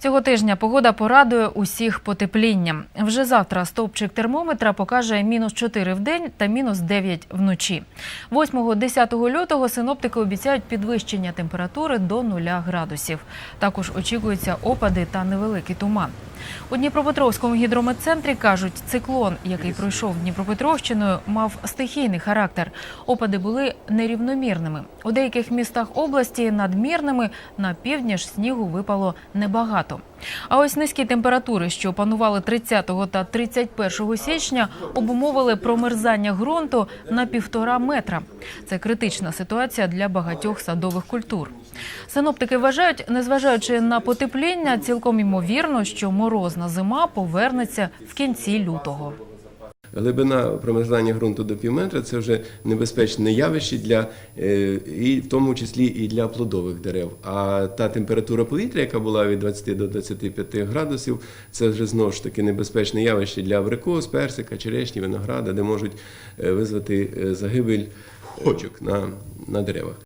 Цього тижня погода порадує усіх потеплінням. Вже завтра стовпчик термометра покаже мінус 4 в день та мінус 9 вночі. 8-10 лютого синоптики обіцяють підвищення температури до 0 градусів. Також очікуються опади та невеликий туман. У Дніпропетровському гідрометцентрі кажуть, циклон, який пройшов Дніпропетровщиною, мав стихійний характер. Опади були нерівномірними. У деяких містах області надмірними, на півдні ж снігу випало небагато. А ось низькі температури, що панували 30 та 31 січня, обумовили промерзання ґрунту на півтора метра. Це критична ситуація для багатьох садових культур. Синоптики вважають, незважаючи на потепління, цілком ймовірно, що морозна зима повернеться в кінці лютого. Глибина промерзання ґрунту до півметра це вже небезпечне явище для е, і в тому числі і для плодових дерев. А та температура повітря, яка була від 20 до 25 градусів, це вже знову ж таки небезпечне явище для абрикос, персика, черешні, винограда, де можуть е, визвати е, загибель почок на, на деревах.